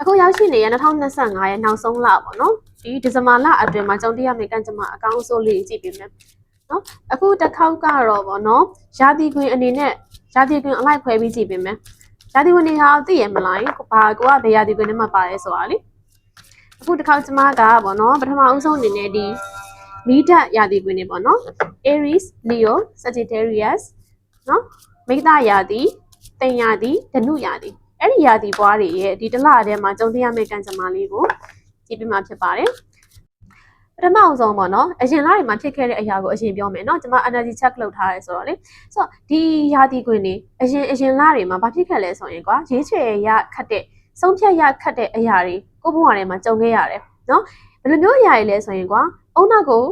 အခုရောက်ရှိနေရ2025ရဲ့နောက်ဆုံးလပေါ့နော်ဒီဒီဇင်ဘာလအတွင်းမှာကြုံတွေ့ရမယ့်ကံကြမ္မာအကောင်းဆုံးလေးကြည့်ပေးမယ်နော်အခုတစ်ခေါက်ကတော့ပေါ့နော်ရာသီခွင်အနေနဲ့ရာသီခွင်အလိုက်ခွဲပြီးကြည့်ပေးမယ်ရာသီခွင်တွေဟာသိရမလားဘာကိုကဘယ်ရာသီခွင်ထဲမှာပါတယ်ဆိုတာလေအခုတစ်ခေါက်ကျမကပေါ့နော်ပထမအဦးဆုံးအနေနဲ့ဒီမီးဓာတ်ရာသီခွင်တွေပေါ့နော် Aries Leo Sagittarius နော်မိဂ္ဂရာသီတင်ရာသီဓနုရာသီ အဲ့ဒီရာသီပွားတွေရဲ့ဒီတစ်လအထဲမှာကြုံတွေ့ရမယ့်ကံကြမ္မာလေးကိုကြည့်ပြမှာဖြစ်ပါတယ်ပထမအောင်ဆုံးပေါ့နော်အရင်လတွေမှာဖြစ်ခဲ့တဲ့အရာကိုအရင်ပြောမယ်နော်ကျွန်မ energy check လုပ်ထားရဲဆိုတော့လေဆိုတော့ဒီရာသီခွင်နေအရင်အရင်လတွေမှာဘာဖြစ်ခဲ့လဲဆိုရင်ကွာရေးချွေရခတ်တဲ့ဆုံးဖြတ်ရခတ်တဲ့အရာတွေကိုဘဝထဲမှာကြုံခဲ့ရတယ်နော်ဘယ်လိုမျိုးအရာတွေလဲဆိုရင်ကွာအုံနောက်ကို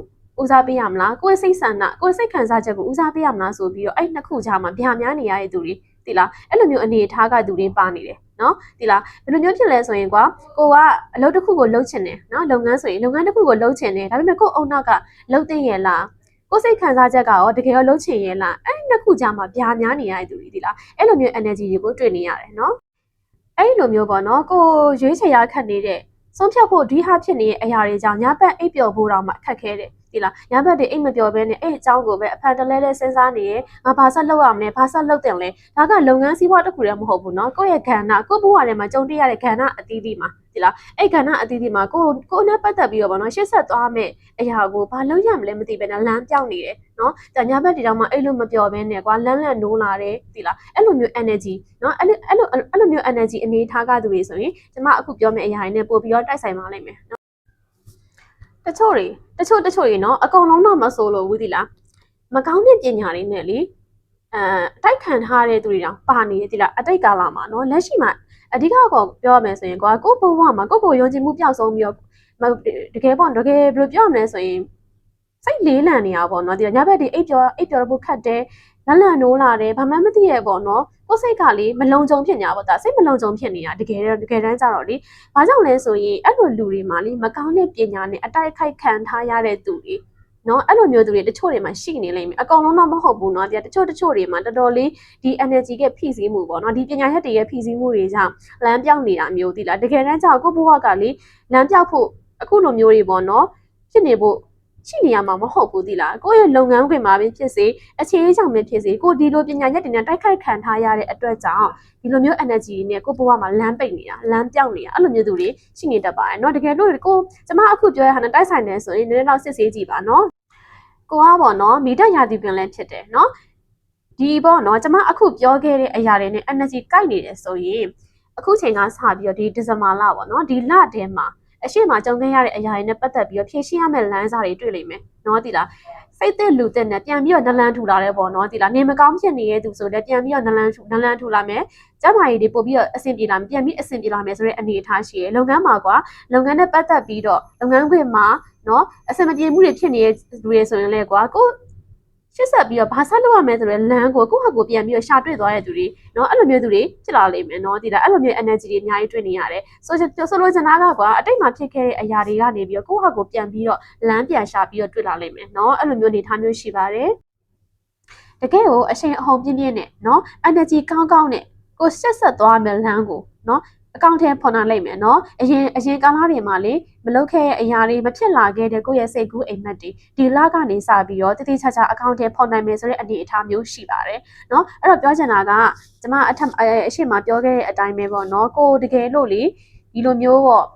ဦးစားပေးရမလားကိုယ့်စိတ်ဆန္ဒကိုယ့်စိတ်ခံစားချက်ကိုဦးစားပေးရမလားဆိုပြီးတော့အဲ့နှစ်ခုကြားမှာဗျာများနေရတဲ့သူတွေ တိလားအဲ့လိုမျိုးအနေအထားကသူတွေပါနေတယ်နော်တိလားဘယ်လိုမျိုးဖြစ်လဲဆိုရင်ကွာကိုကအလုပ်တစ်ခုကိုလုပ်ချင်တယ်နော်လုပ်ငန်းဆိုရင်လုပ်ငန်းတစ်ခုကိုလုပ်ချင်တယ်ဒါပေမဲ့ကို့အုံနောက်ကလုပ်သိရဲ့လားကိုယ်စိတ်ခံစားချက်ကရောတကယ်ရောလုပ်ချင်ရဲ့လားအဲ့ဒီနှစ်ခုကြားမှာဗျာများနေရတဲ့သူတွေတိလားအဲ့လိုမျိုး energy တွေကိုတွေ့နေရတယ်နော်အဲ့ဒီလိုမျိုးပေါ့နော်ကိုရွေးချယ်ရခတ်နေတဲ့ဆုံးဖြတ်ဖို့ဒီဟာဖြစ်နေတဲ့အရာတွေကြောင့်ညဘက်အိပ်ပျော်ဖို့တောင်မှအခက်ခဲတယ် ဒီလားညဘက်တွေအိတ်မပျော်ဘဲနဲ့အဲ့အကြောင်းကိုပဲအဖန်တလဲလဲစဉ်းစားနေရငါဘာဆက်လုပ်ရမလဲဘာဆက်လုပ်တယ်လဲဒါကလုပ်ငန်းစည်းဝါးတစ်ခုတည်းမဟုတ်ဘူးเนาะကိုယ့်ရဲ့ကဏ္ဍကိုယ့်ဘဝထဲမှာကြုံတွေ့ရတဲ့ကဏ္ဍအသီးသီးမှာဒီလားအဲ့ကဏ္ဍအသီးသီးမှာကိုကိုနဲ့ပတ်သက်ပြီးတော့ဗောနော်ရှေ့ဆက်သွားမယ်အရာကိုဘာလုပ်ရမလဲမသိဘဲနဲ့လမ်းပြောင်းနေတယ်เนาะဒါညဘက်ဒီတော့မှအဲ့လိုမပျော်ဘဲနဲ့ကွာလန်းလန့်နိုးလာတယ်ဒီလားအဲ့လိုမျိုး energy เนาะအဲ့လိုအဲ့လိုအဲ့လိုမျိုး energy အနေထားကသူတွေဆိုရင်ကျွန်မအခုပြောမယ့်အရာတွေနဲ့ပို့ပြီးတော့တိုက်ဆိုင်ပါလိမ့်မယ် တချို့တွေတချို့တချို့တွေနော်အကုန်လုံးတော့မဆိုလို့ဘူးဒီလားမကောင်းတဲ့ပညာတွေနဲ့လေအဲတိုက်ခံထားတဲ့သူတွေတောင်ပါနေတယ်ဒီလားအတိတ်ကာလမှာနော်လက်ရှိမှာအဓိကကောပြောရမယ်ဆိုရင်ကွာကိုယ့်ဘဝမှာကိုယ့်ကိုယ်ယုံကြည်မှုပျောက်ဆုံးပြီးတော့တကယ်ပေါ့တကယ်ဘယ်လိုပြောရမလဲဆိုရင်စိတ်လေးလံနေတာပေါ့နော်ဒီညဘက်ဒီအိပ်ပျော်အိပ်ပျော်ဖို့ခတ်တယ် လန့်လန့်နိုးလာတယ်ဘာမှမသိရပေါ့နော်ကိုယ်စိတ်ကလေမလုံခြုံဖြစ်နေတာပေါ့ဒါစိတ်မလုံခြုံဖြစ်နေတာတကယ်တကယ်တမ်းကျတော့လေဘာကြောင့်လဲဆိုရင်အဲ့လိုလူတွေမှာလေမကောင်းတဲ့ပညာနဲ့အတိုက်ခိုက်ခံထားရတဲ့သူတွေနော်အဲ့လိုမျိုးသူတွေတချို့တွေမှာရှိနေလိမ့်မယ်အကောင်လုံးတော့မဟုတ်ဘူးเนาะတချို့တချို့တွေမှာတော်တော်လေးဒီ energy ကဖိစီးမှုပေါ့နော်ဒီပညာရက်တွေရဲ့ဖိစီးမှုတွေကြောင့်လမ်းပြောင်းနေတာမျိုးသိလားတကယ်တမ်းကျတော့ကိုယ့်ဘဝကလေလမ်းပြောက်ဖို့အခုလိုမျိုးတွေပေါ့နော်ဖြစ်နေဖို့ ရှိနေရမှာမဟုတ်ဘူးသီလားကိုယ့်ရဲ့လုပ်ငန်းခွင်မှာပဲဖြစ်စေအခြေအကြောင်းပဲဖြစ်စေကိုဒီလိုပညာရက်တွေနဲ့တိုက်ခိုက်ခံထားရတဲ့အတွက်ကြောင့်ဒီလိုမျိုး energy နဲ့ကိုယ့်ဘဝမှာလမ်းပိတ်နေတာလမ်းပြောင်းနေတာအဲ့လိုမျိုးသူတွေရှိနေတတ်ပါတယ်เนาะတကယ်လို့ကိုကျမအခုပြောရတဲ့ဟာနဲ့တိုက်ဆိုင်နေဆိုရင်နည်းနည်းတော့စစ်ဆေးကြည့်ပါเนาะကိုကပေါ့နော်မိတက်ရာသီပင်လည်းဖြစ်တယ်เนาะဒီပေါ့နော်ကျမအခုပြောခဲ့တဲ့အရာတွေနဲ့ energy ကိုက်နေတယ်ဆိုရင်အခုချိန်ကစပြီးတော့ဒီဒီဇင်ဘာလပေါ့နော်ဒီလထဲမှာ အရှိမကြုံခဲ့ရတဲ့အရာတွေနဲ့ပတ်သက်ပြီးတော့ဖြည့်ရှင်းရမယ့်လမ်းစာတွေတွေ့လိမ့်မယ်နော်ဒီလားစိတ်သက်လူသက်နဲ့ပြန်ပြီးတော့နလန်ထူလာတယ်ပေါ့နော်ဒီလားနေမကောင်းဖြစ်နေတဲ့သူဆိုလည်းပြန်ပြီးတော့နလန်ထူနလန်ထူလာမယ်ကျမကြီးတွေပို့ပြီးတော့အဆင်ပြေလာမယ်ပြန်ပြီးအဆင်ပြေလာမယ်ဆိုတဲ့အနေအထားရှိရယ်လုပ်ငန်းမှာကွာလုပ်ငန်းနဲ့ပတ်သက်ပြီးတော့လုပ်ငန်းခွင်မှာနော်အဆင်မပြေမှုတွေဖြစ်နေတဲ့လူတွေဆိုရင်လည်းကွာကို ရှစ်ဆက်ပြီးတော့ဘာဆက်လုပ်ရမလဲဆိုတော့လမ်းကိုကိုယ့်ဟာကိုပြန်ပြီးတော့ရှာတွေ့သွားတဲ့သူတွေเนาะအဲ့လိုမျိုးသူတွေဖြစ်လာလိမ့်မယ်เนาะဒီလားအဲ့လိုမျိုး energy တွေအများကြီးတွေ့နေရတယ်ဆိုဆိုလိုချင်တာကကွာအတိတ်မှာဖြစ်ခဲ့တဲ့အရာတွေကနေပြီးတော့ကိုယ့်ဟာကိုပြန်ပြီးတော့လမ်းပြန်ရှာပြီးတော့တွေ့လာလိမ့်မယ်เนาะအဲ့လိုမျိုးအနေထားမျိုးရှိပါတယ်တကယ်ကိုအချိန်အဟုန်ပြင်းပြင်းနဲ့เนาะ energy ကောင်းကောင်းနဲ့ကိုဆက်ဆက်သွားမယ်လမ်းကိုเนาะ အကောင့်ထဲဖော်နာလိုက်မယ်နော်အရင်အရင်ကာလတွေမှာလေမလုပ်ခဲ့တဲ့အရာတွေမဖြစ်လာခဲ့တဲ့ကိုယ့်ရဲ့စိတ်ကူးအိမ်မက်တွေဒီလကနေစပြီးတော့တတိချာချာအကောင့်ထဲဖော်နိုင်မယ်ဆိုတဲ့အနေအထားမျိုးရှိပါတယ်နော်အဲ့တော့ပြောချင်တာကကျမအထက်အရှိမပြောခဲ့တဲ့အတိုင်းပဲပေါ့နော်ကိုတကယ်လို့လေဒီလိုမျိုးပေါ့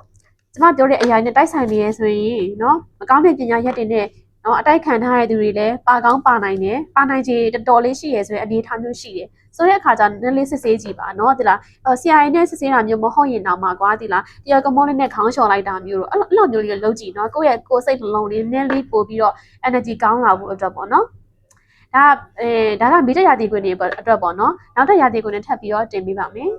ကျမပြောတဲ့အရာနဲ့တိုက်ဆိုင်နေရဆိုရင်နော်မကောင်းတဲ့ပညာရက်တွေနဲ့ နော်အတိုက်ခံထားတဲ့သူတွေလည်းပါကောင်းပါနိုင်တယ်ပါနိုင်ခြေတော်တော်လေးရှိရဆိုတဲ့အနေအထားမျိုးရှိတယ်ဆိုတဲ့အခါကျနည်းလေးစစ်ဆေးကြည့်ပါနော်ဒီလားဆရာကြီးနဲ့စစ်ဆေးတာမျိုးမဟုတ်ရင်တော့မှကွာဒီလားတရားကမောလေးနဲ့ခေါင်းလျှော်လိုက်တာမျိုးတော့အဲ့လိုမျိုးလေးလုပ်ကြည့်နော်ကိုယ့်ရဲ့ကိုယ်စိတ်နှလုံးလေးနည်းလေးပို့ပြီးတော့ energy ကောင်းလာဖို့အတွက်ပေါ့နော်ဒါအဲဒါကမိတ္တရာသီခွင်တွေအတွက်ပေါ့နော်နောက်ထပ်ရာသီခွင်တွေထပ်ပြီးတော့တင်ပေးပါမယ်